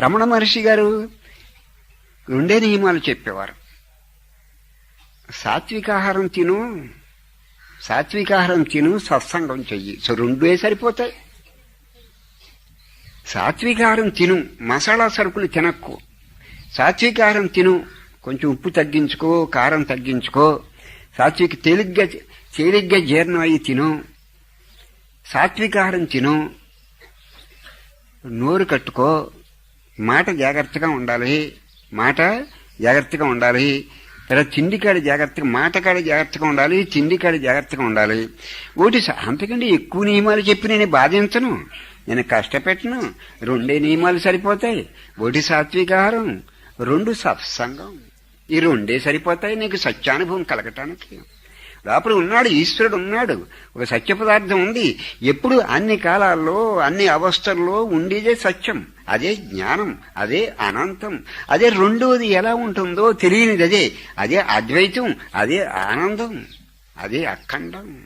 రమణ మహర్షి గారు రెండే నియమాలు చెప్పేవారు. సాత్వికాహారం తిను సాత్వికాహారం తిను సత్సంగం చెయ్యి. సో రెండే సరిపోతాయి. సాత్వికాహారం తిను మసాలా సరుకులు తినక్కు సాత్వికాహారం తిను కొంచెం ఉప్పు తగ్గించుకో కారం తగ్గించుకో. సాత్విక తేలిగ్గా తేలిగ్గా జీర్ణం అయ్యి తిను. సాత్వికాహారం తిను నోరు కట్టుకో. మాట జాగ్రత్తగా ఉండాలి. మాట జాగ్రత్తగా ఉండాలి. తర్వాత తిండికాడ జాగ్రత్తగా మాటకాడ జాగ్రత్తగా ఉండాలి తిండికాడ జాగ్రత్తగా ఉండాలి. ఒకటి అంతకంటే ఎక్కువ నియమాలు చెప్పి నేను బాధించను నేను కష్టపెట్టను. రెండే నియమాలు సరిపోతాయి. ఒకటి సాత్వికాహారం రెండు సత్సంగం. ఈ రెండే సరిపోతాయి నీకు సత్యానుభవం కలగటానికి. లోపల ఉన్నాడు ఈశ్వరుడు ఉన్నాడు. ఒక సత్య పదార్థం ఉంది. ఎప్పుడు అన్ని కాలాల్లో అన్ని అవస్థల్లో ఉండేదే సత్యం. అదే జ్ఞానం అదే అనంతం. అదే రెండవది ఎలా ఉంటుందో తెలియనిది అదే అదే అద్వైతం అదే ఆనందం అదే అఖండం.